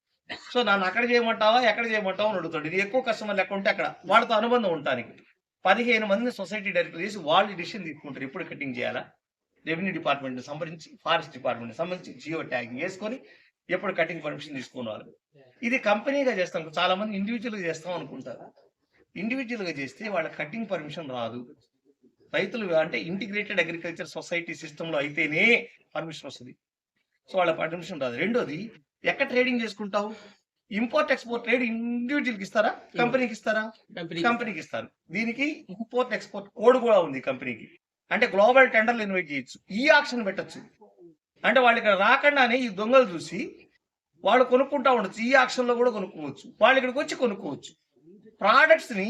సో నన్ను అక్కడ చేయమంటావా ఎక్కడ చేయమంటావా అని అడుగుతాడు. ఇది ఎక్కువ కస్టమర్ లెక్క ఉంటే అక్కడ వాళ్ళతో అనుబంధం ఉంటానికి పదిహేను మంది సొసైటీ డైరెక్టర్ చేసి వాళ్ళు డిసిషన్ తీసుకుంటారు. ఎప్పుడు కటింగ్ చేయాలా? రెవెన్యూ డిపార్ట్మెంట్ సంబంధించి ఫారెస్ట్ డిపార్ట్మెంట్ సంబంధించి జియో ట్యాగింగ్ వేసుకొని ఎప్పుడు కటింగ్ పర్మిషన్ తీసుకోవాలి ఇది కంపెనీగా చేస్తాం. చాలా మంది ఇండివిజువల్గా చేస్తాం అనుకుంటారు. ఇండివిజువల్గా చేస్తే వాళ్ళ కటింగ్ పర్మిషన్ రాదు. రైతులు అంటే ఇంటిగ్రేటెడ్ అగ్రికల్చర్ సొసైటీ సిస్టమ్లో అయితేనే పర్మిషన్ వస్తుంది. సో వాళ్ళ పర్మిషన్ రాదు. రెండోది ఎక్కడ ట్రేడింగ్ చేసుకుంటావు? ఇంపోర్ట్ ఎక్స్పోర్ట్ ట్రేడ్ ఇండివిజువల్కి ఇస్తారా? కంపెనీకి ఇస్తారా? కంపెనీ కంపెనీకి ఇస్తారు. దీనికి ఇంపోర్ట్ ఎక్స్పోర్ట్ కోడ్ కూడా ఉంది కంపెనీకి. అంటే గ్లోబల్ టెండర్లు ఇన్వైట్ చేయొచ్చు. ఈ ఆప్షన్ పెట్టొచ్చు. అంటే వాళ్ళు ఇక్కడ రాకుండానే ఈ దొంగలు చూసి వాళ్ళు కొనుక్కుంటా ఉండొచ్చు. ఈ ఆక్షన్లో కూడా కొనుక్కోవచ్చు. వాళ్ళు ఇక్కడికి వచ్చి కొనుక్కోవచ్చు. ప్రోడక్ట్స్ని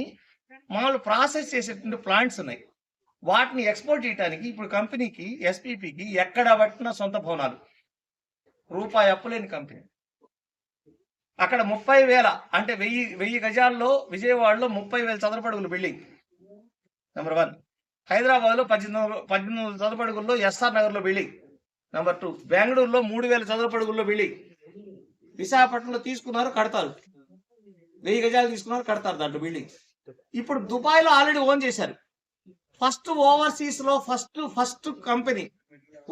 మామూలు ప్రాసెస్ చేసేటువంటి ప్లాంట్స్ ఉన్నాయి. వాటిని ఎక్స్పోర్ట్ చేయడానికి ఇప్పుడు కంపెనీకి ఎస్పీపీకి ఎక్కడ పట్టిన సొంత భవనాలు. రూపాయి అప్పులేని కంపెనీ. అక్కడ ముప్పై వేల అంటే వెయ్యి వెయ్యి గజాల్లో విజయవాడలో ముప్పై వేల చదరపడుగులు బిల్డింగ్ నెంబర్ వన్ హైదరాబాద్లో పద్దెనిమిది పద్దెనిమిది వందల చదరపడుగుల్లో ఎస్ఆర్ నగర్లో బిల్డింగ్ నెంబర్ టూ బెంగళూరులో మూడు వేల చదరపడుగుల్లో బిల్డింగ్ విశాఖపట్నంలో తీసుకున్నారు కడతారు. వెయ్యి గజాలు తీసుకున్నారు కడతారు దాంట్లో బిల్డింగ్ ఇప్పుడు దుబాయ్లో ఆల్రెడీ ఓన్ చేశారు. ఫస్ట్ ఓవర్సీస్లో ఫస్ట్ ఫస్ట్ కంపెనీ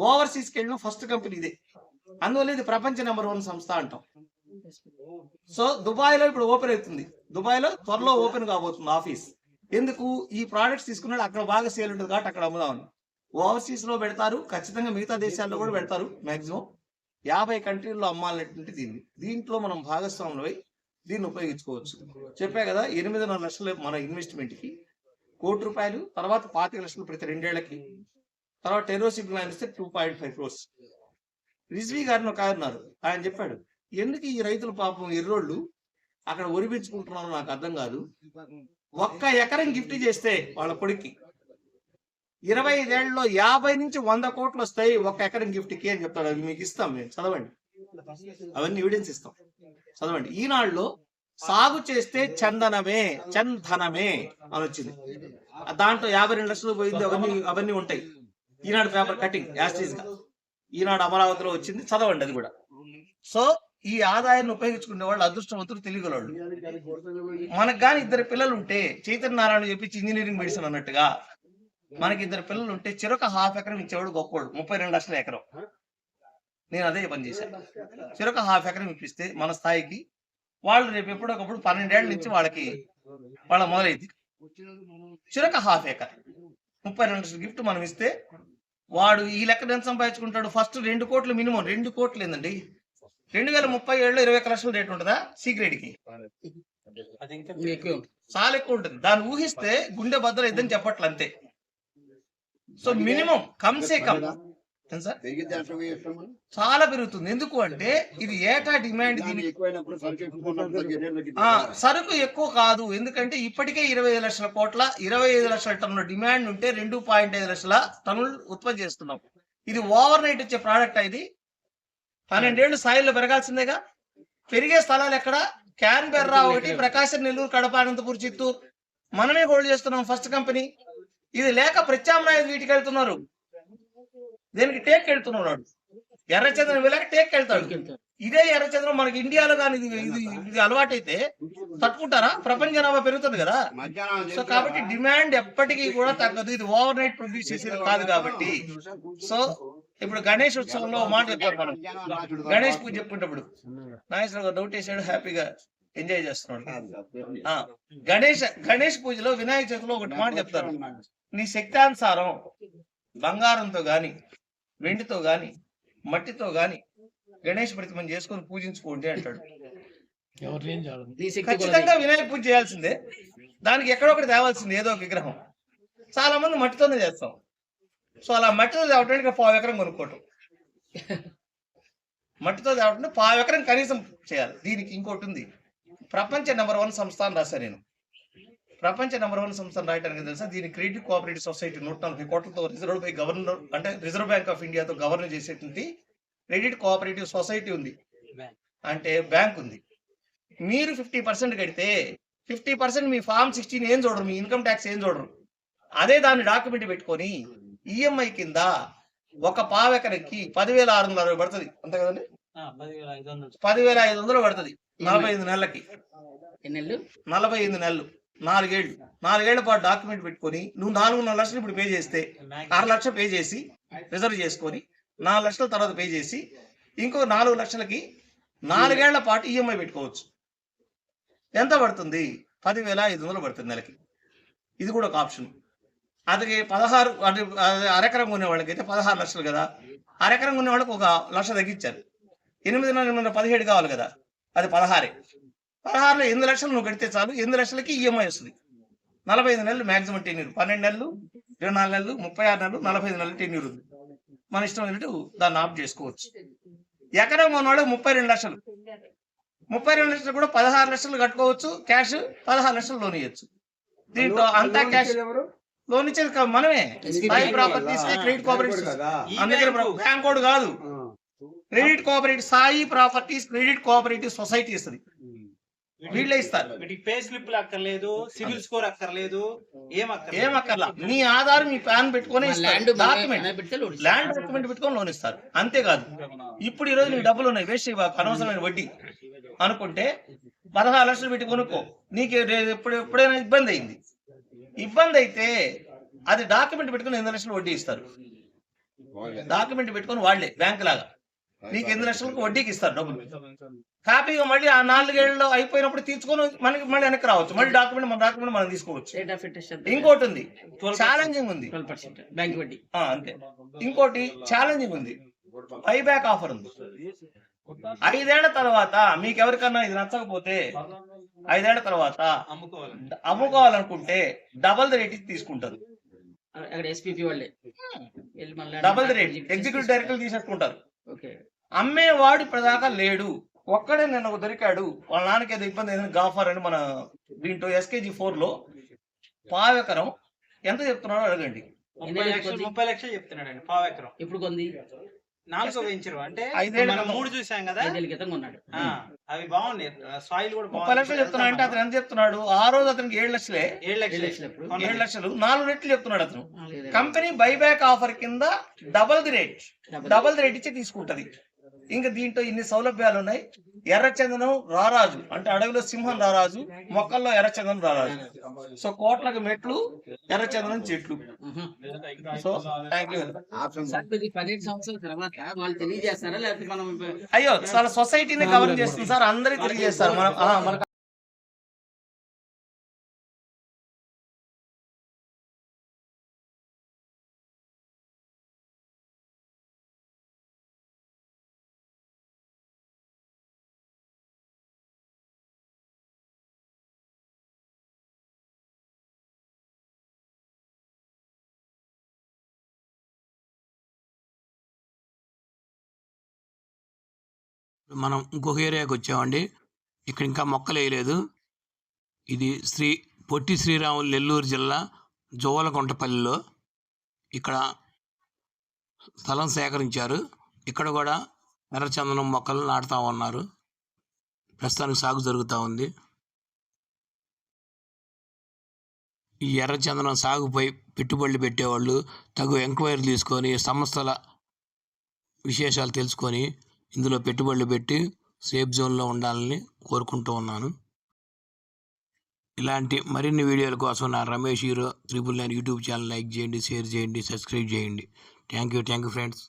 ఓవర్సీస్కి వెళ్ళిన ఫస్ట్ కంపెనీ ఇదే. అందువల్ల ఇది ప్రపంచ నెంబర్ వన్ సంస్థ అంటాం. సో దుబాయ్లో ఇప్పుడు ఓపెన్ అవుతుంది. దుబాయ్లో త్వరలో ఓపెన్ కాబోతుంది ఆఫీస్ ఎందుకు? ఈ ప్రోడక్ట్స్ తీసుకున్నాడు అక్కడ బాగా సేల్ ఉంటుంది కాబట్టి అక్కడ అమ్ముదామని. ఓవర్సీస్లో పెడతారు ఖచ్చితంగా మిగతా దేశాల్లో కూడా పెడతారు మాక్సిమం యాభై కంట్రీల్లో అమ్మాలనేటువంటి దీన్ని. దీంట్లో మనం భాగస్వాములై దీన్ని ఉపయోగించుకోవచ్చు. చెప్పా కదా ఎనిమిదిన్నర లక్షలు మన ఇన్వెస్ట్మెంట్కి కోటి రూపాయలు తర్వాత పాతిక లక్షలు ప్రతి రెండేళ్ళకి. తర్వాత టెరోసిప్ ల్యాండ్ ఇస్తే two point five crores Rizvi గారిని ఒక ఆయన ఉన్నారు. ఆయన చెప్పాడు ఎందుకు ఈ రైతులు పాపం ఎర్రోళ్ళు అక్కడ ఒరిపించుకుంటున్నారో నాకు అర్థం కాదు. ఒక్క ఎకరం గిఫ్ట్ చేస్తే వాళ్ళ కొడుక్కి ఇరవై ఐదేళ్ళలో యాభై నుంచి వంద కోట్లు వస్తాయి ఒక ఎకరం గిఫ్ట్కి అని చెప్తాడు అవి మీకు ఇస్తాం మేము. చదవండి. అవన్నీ ఎవిడెన్స్ ఇస్తాం. చదవండి. ఈనాడులో సాగు చేస్తే చందనమే చందనమే అని వచ్చింది. దాంట్లో యాభై రెండు లక్షలు పోయింది. అవన్నీ అవన్నీ ఉంటాయి. ఈనాడు పేపర్ కటింగ్ యాస్టీస్గా ఈనాడు అమరావతిలో వచ్చింది. చదవండి అది కూడా. సో ఈ ఆదాయాన్ని ఉపయోగించుకునే వాళ్ళు అదృష్టవంతులు తెలియగలవాళ్ళు. మనకు కానీ ఇద్దరు పిల్లలు ఉంటే చైతన్య నారాయణ చెప్పించి ఇంజనీరింగ్ మెడిసిన్ అన్నట్టుగా మనకి ఇద్దరు పిల్లలు ఉంటే చెరొక హాఫ్ ఎకరం ఇచ్చేవాడు గొప్పవాడు ముప్పై రెండు లక్షల ఎకరం. నేను అదే పని చేశాను చెరొక హాఫ్ ఎకరం ఇప్పిస్తే మన స్థాయికి వాళ్ళు రేపు ఎప్పుడొకప్పుడు పన్నెండేళ్ళ నుంచి వాళ్ళకి వాళ్ళ మొదలైంది. చిరక హాఫ్ ఏకర్ ముప్పై రెండు లక్షల గిఫ్ట్ మనం ఇస్తే వాడు ఈ లెక్కన ఎంత సంపాదించుకుంటాడు? ఫస్ట్ రెండు కోట్లు మినిమం. రెండు కోట్లు ఏందండి? రెండు వేల ముప్పై ఏడులో ఇరవై ఒక్క లక్షల రేట్ ఉంటుందా? సి గ్రేడ్కి. అది ఇంకా ఇంకా ఎక్కువ చాలా ఎక్కువ ఉంటుంది. దాన్ని ఊహిస్తే గుండె బద్దలు ఇద్దని చెప్పట్లు అంతే సో మినిమం కమ్సే కమ్ సార్ చాలా పెరుగుతుంది. ఎందుకు అంటే ఇది ఏటా డిమాండ్ సరుకు ఎక్కువ కాదు. ఎందుకంటే ఇప్పటికే ఇరవై ఐదు లక్షల కోట్ల ఇరవై ఐదు లక్షల టన్నుల డిమాండ్ ఉంటే రెండు పాయింట్ ఐదు లక్షల టన్నులు ఉత్పత్తి చేస్తున్నాం. ఇది ఓవర్ నైట్ వచ్చే ప్రోడక్ట్ ఇది? పన్నెండేళ్ళు స్థాయిలో పెరగాల్సిందేగా? పెరిగే స్థలాలు ఎక్కడ? క్యాన్ బెర్రా ఒకటి ప్రకాశం నెల్లూరు కడప అనంతపూర్ చిత్తూరు. మనమే హోల్డ్ చేస్తున్నాం ఫస్ట్ కంపెనీ. ఇది లేక ప్రత్యామ్నాయ వీటికి వెళ్తున్నారు దేనికి టేక్ వెళ్తున్నాడు. ఎర్రచంద్రం వెళ్ళాక టేక్ వెళ్తాడు. ఇదే ఎర్రచంద్రం మనకి ఇండియాలో కానీ ఇది ఇది అలవాటైతే తట్టుకుంటారా? ప్రపంచ జనాభా పెరుగుతుంది కదా. సో కాబట్టి డిమాండ్ ఎప్పటికీ కూడా తగ్గదు. ఇది ఓవర్ నైట్ ప్రొడ్యూస్ చేసేది కాదు కాబట్టి. సో ఇప్పుడు గణేష్ ఉత్సవంలో మాట చెప్పారు మనం. గణేష్ పూజ చెప్పుకుంటప్పుడు నాగేశ్వర గారు డౌట్ వేసాడు హ్యాపీగా. ఎంజాయ్ చేస్తున్నాడు. ఆ, గణేష్ గణేష్ పూజలో వినాయక చవితిలో ఒకటి మాట చెప్తారు. నీ శక్తానుసారం బంగారంతో గాని వెండితో గాని మట్టితో గాని గణేష్ ప్రతిమను చేసుకొని పూజించుకోండి అంటాడు. ఖచ్చితంగా వినాయక పూజ చేయాల్సిందే. దానికి ఎక్కడొకటి తేవాల్సిందే ఏదో ఒక విగ్రహం. చాలా మంది మట్టితోనే చేస్తాం. సో అలా మట్టితో తేవటానికి పావు ఎకరం కొనుక్కోవటం. మట్టితో తేవటం పావు ఎకరం కనీసం చేయాలి. దీనికి ఇంకోటి ఉంది. ప్రపంచ నెంబర్ వన్ సంస్థ అని రాశాను నేను. ప్రపంచ నెంబర్ వన్ సంస్థ అని రాయడానికి తెలుసా? దీని క్రెడిట్ కోఆపరేటివ్ సొసైటీ నూట నలభై కోట్లతో రిజర్వ్ బై గవర్నర్ అంటే రిజర్వ్ బ్యాంక్ ఆఫ్ ఇండియాతో గవర్నర్ చేసేటువంటి క్రెడిట్ కోఆపరేటివ్ సొసైటీ ఉంది. బ్యాంక్. అంటే బ్యాంక్ ఉంది. మీరు ఫిఫ్టీ పర్సెంట్ కడితే ఫిఫ్టీ పర్సెంట్ మీ ఫామ్ సిక్స్టీన్ ఏం చూడరు మీ ఇన్కమ్ ట్యాక్స్ ఏం చూడరు. అదే దాన్ని డాక్యుమెంట్ పెట్టుకొని ఈఎంఐ కింద ఒక పావెకరకి పదివేల ఆరు వందల అరవై పడుతుంది. అంతే కదండి? పదివేల ఐదు వందలు పడుతుంది. నలభై ఐదు నెలలకి. ఎన్ని నెలలు నలభై ఐదు నెలలు. నాలుగేళ్ళు నాలుగేళ్ళ పాటు డాక్యుమెంట్ పెట్టుకొని నువ్వు నాలుగున్నర లక్షలు ఇప్పుడు పే చేస్తే అర లక్ష పే చేసి రిజర్వ్ చేసుకొని నాలుగు లక్షల తర్వాత పే చేసి ఇంకో నాలుగు లక్షలకి నాలుగేళ్ళ పాటు ఈఎంఐ పెట్టుకోవచ్చు. ఎంత పడుతుంది? పదివేల ఐదు వందలు పడుతుంది నెలకి. ఇది కూడా ఒక ఆప్షన్. అది పదహారు అంటే అరెకరం కొనే వాళ్ళకైతే పదహారు లక్షలు కదా. అరెకరం కొనే వాళ్ళకి ఒక లక్ష తగ్గించారు. ఎనిమిదిన్నర పదిహేడు కావాలి కదా. అది పదహారే. పదహారులో ఎనిమిది లక్షలు నువ్వు కడితే చాలు ఎనిమిది లక్షలకి ఈఎంఐ వస్తుంది. నలభై ఐదు నెలలు మాక్సిమం టెన్యూర్ పన్నెండు నెలలు ఇరవై నాలుగు నెలలు ముప్పై ఆరు నెలలు నలభై ఐదు నెలలు టెన్యూర్ ఉంది. మన ఇష్టం అయినట్టు దాన్ని ఆఫ్ చేసుకోవచ్చు. ఎకరం ఉన్నవాడు ముప్పై రెండు లక్షలు. ముప్పై రెండు లక్షలు కూడా పదహారు లక్షలు కట్టుకోవచ్చు. క్యాష్ పదహారు లక్షలు లోన్ ఇవ్వచ్చు దీంట్లో అంతా క్యాష్. లోన్ ఇచ్చేది మనమే. ప్రాపర్టీస్ క్రెడిట్ కోఆపరేటివ్ అందుకని బ్యాంక్ కోడ్ కాదు. Credit cooperative Sai properties credit cooperative society ఇస్తుంది వీళ్ళే ఇస్తారు. పే స్లిప్ అక్కర్లేదు సివిల్ స్కోర్ అక్కర్లేదు ఏం అక్కర్లా? మీ ఆధార్ మీ ప్యాన్ పెట్టుకొని ల్యాండ్ డాక్యుమెంట్ పెడితే లోన్ ఇస్తారు. ల్యాండ్ డాక్యుమెంట్ పెట్టుకొని లోన్ ఇస్తారు. అంతేకాదు ఇప్పుడు ఈ రోజు నీకు డబ్బులు ఉన్నాయి. వేస్ట్ అనవసరమైన వడ్డీ. అనుకుంటే పదహారు లక్షలు పెట్టి కొనుక్కో. నీకు ఎప్పుడు ఎప్పుడైనా ఇబ్బంది అయింది. ఇబ్బంది అయితే అది డాక్యుమెంట్ పెట్టుకొని ఎనిమిది లక్షలు వడ్డీ ఇస్తారు. డాక్యుమెంట్ పెట్టుకొని వాళ్ళే బ్యాంక్ లాగా నీకు ఎనిమిది లక్షలకు వడ్డీకి ఇస్తారు డబ్బులు. కాపీగా మళ్ళీ ఆ నాలుగేళ్ళలో అయిపోయినప్పుడు తీసుకొని మనకి మళ్ళీ వెనక్కి రావచ్చు. మళ్ళీ డాక్యుమెంట్ మన డాక్యుమెంట్ మనం తీసుకోవచ్చు. రేట్ ఆఫ్ ఇంట్రెస్ట్ ఎంత ఇంకోటి ఉంది. ఛాలెంజింగ్ ఉంది. బ్యాంక్ వడ్డీ. ఆ, అంతే. ఇంకోటి ఛాలెంజింగ్ ఉంది. బైబ్యాక్ ఆఫర్ ఉంది. ఐదేళ్ళ తర్వాత మీకు ఎవరికన్నా ఇది నచ్చకపోతే ఐదేళ్ళ తర్వాత అమ్ముకోవాలి అమ్ముకోవాలనుకుంటే డబల్ ద రేట్ తీసుకుంటారు. అక్కడ ఎస్పీపీ వాళ్ళే వెళ్ళి. మళ్ళీ double the rate executive director తీసేసుకుంటారు. Okay. అమ్మేవాడు ఇప్పటిదాకా లేడు. ఒక్కడే నిన్న ఒక దొరికాడు. వాళ్ళ నాన్నకి ఏదో ఇబ్బంది అయింది గాఫర్ అని మన దీంట్లో ఎస్కేజీ ఫోర్లో పావెకరం. ఎంత చెప్తున్నాడో అడగండి. ముప్పై లక్షలు ముప్పై లక్షలు చెప్తున్నాడండి పావు ఎకరం ఇప్పుడు కొంది? నాలుగో వెంచరు అంటే మనం. మూడు చూసాం కదా. అవి బాగున్నాయి. సాయిల్ కూడా ముప్పై లక్షలు చెప్తున్నా అంటే అతను ఎంత చెప్తున్నాడు? ఆ రోజు అతనికి ఏడు లక్షలే. ఏడు ఏడు లక్షలు. ఏడు లక్షలు. నాలుగు రెట్లు చెప్తున్నాడు అతను. కంపెనీ బైబ్యాక్ ఆఫర్ కింద double the rate double. Double the rate ఇచ్చి తీసుకుంటది. ఇంకా దీంట్లో ఇన్ని సౌలభ్యాలు ఉన్నాయి. ఎర్రచందనం రారాజు. అంటే అడవిలో సింహం రారాజు మొక్కల్లో ఎర్రచందనం రారాజు. సో కోట్లకు మెట్లు ఎర్రచందనం చెట్లు. సో థ్యాంక్ యూ అయ్యో చాలా సొసైటీని కవర్ చేస్తుంది సార్. అందరికి తెలియజేస్తారు. మనం మనం ఇంకొక ఏరియాకి వచ్చామండి. ఇక్కడ ఇంకా మొక్కలు వేయలేదు. ఇది శ్రీ పొట్టి శ్రీరాములు నెల్లూరు జిల్లా జోవలకుంటపల్లిలో ఇక్కడ స్థలం సేకరించారు. ఇక్కడ కూడా ఎర్రచందనం మొక్కలు నాటుతా ఉన్నారు. ప్రస్తుతానికి సాగు జరుగుతూ ఉంది. ఈ ఎర్రచందనం సాగుపై పెట్టుబడులు పెట్టేవాళ్ళు తగు ఎంక్వైరీ తీసుకొని సంస్థల విశేషాలు తెలుసుకొని ఇందులో పెట్టుబడులు పెట్టి సేఫ్ జోన్లో ఉండాలని కోరుకుంటూ ఉన్నాను. ఇలాంటి మరిన్ని వీడియోల కోసం నా Ramesh hero triple nine YouTube channel like చేయండి షేర్ చేయండి సబ్స్క్రైబ్ చేయండి. Thank you thank you friends.